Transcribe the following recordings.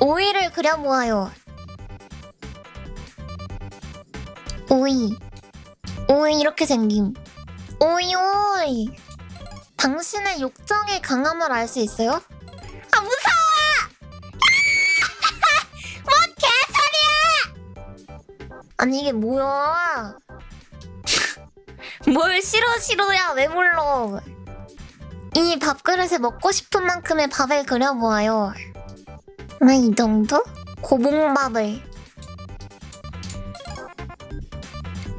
오이를 그려보아요. 오이. 오이 이렇게 생김. 오이 오이. 당신의 욕정의 강함을 알 수 있어요? 아 무서워! 뭔 개소리야! 아니 이게 뭐야? 뭘 싫어 싫어야 왜 불러? 이 밥그릇에 먹고 싶은 만큼의 밥을 그려보아요. 왜이 정도? 고봉밥을.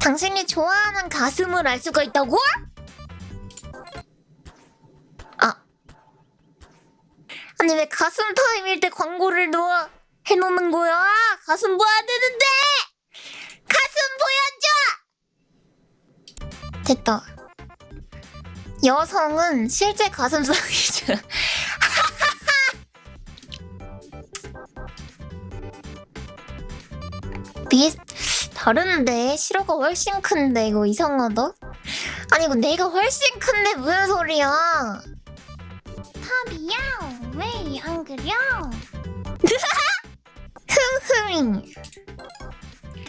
당신이 좋아하는 가슴을 알 수가 있다고? 아. 아니 왜 가슴 타임일 때 광고를 넣어 해놓는 거야? 가슴 보여야 되는데! 가슴 보여줘! 됐다. 여성은 실제 가슴살이죠. 비슷 다른데 시로가 훨씬 큰데 이거 이상하다. 아니 이거 내가 훨씬 큰데 무슨 소리야? 탑이야 왜 안 그려? 흠흠.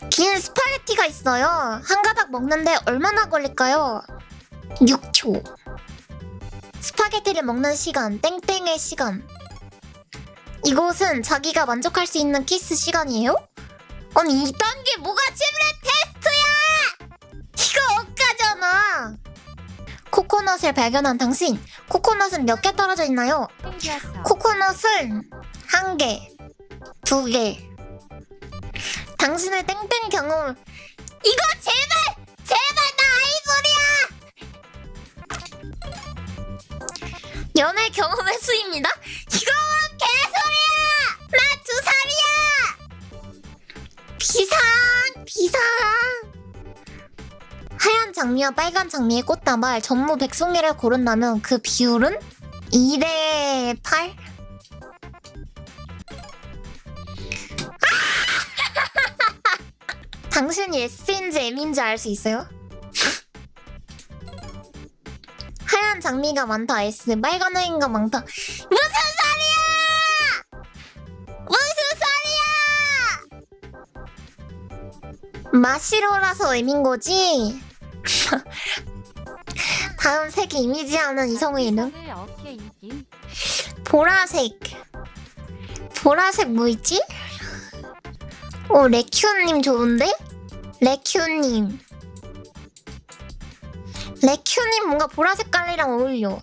긴 스파게티가 있어요. 한 가닥 먹는데 얼마나 걸릴까요? 6초. 스파게티를 먹는 시간, 땡땡의 시간. 이곳은 자기가 만족할 수 있는 키스 시간이에요? 아니 이딴 게 뭐가 심리 테스트야! 이거 억까잖아. 코코넛을 발견한 당신. 코코넛은 몇 개 떨어져 있나요? 코코넛은 한 개, 두 개. 당신의 땡땡 경험. 이거 제발, 제발 나 아이돌이야. 연애 경험의 수입니다. 이거 비상. 하얀 장미와 빨간 장미의 꽃다발 전무 백송이를 고른다면 그 비율은 2대 8? 당신이 S인지 M인지 알 수 있어요? 하얀 장미가 많다 S 빨간 애인가 많다 무슨 소리 마시로라서 M인 거지? 다음 색이 이미지하는 이성의 이름 보라색. 보라색 뭐 있지? 어, 레큐님 좋은데? 레큐님. 레큐님 뭔가 보라 색 깔리랑 어울려.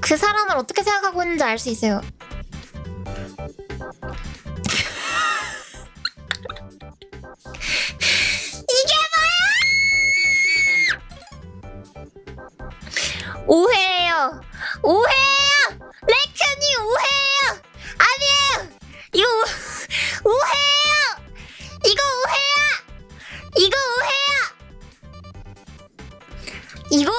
그 사람을 어떻게 생각하고 있는지 알 수 있어요. 오해예요. 오해예요. 레큐님 오해예요. 아니에요. 이거 오- 오해예요. 이거 오해야. 이거 오해야. 이거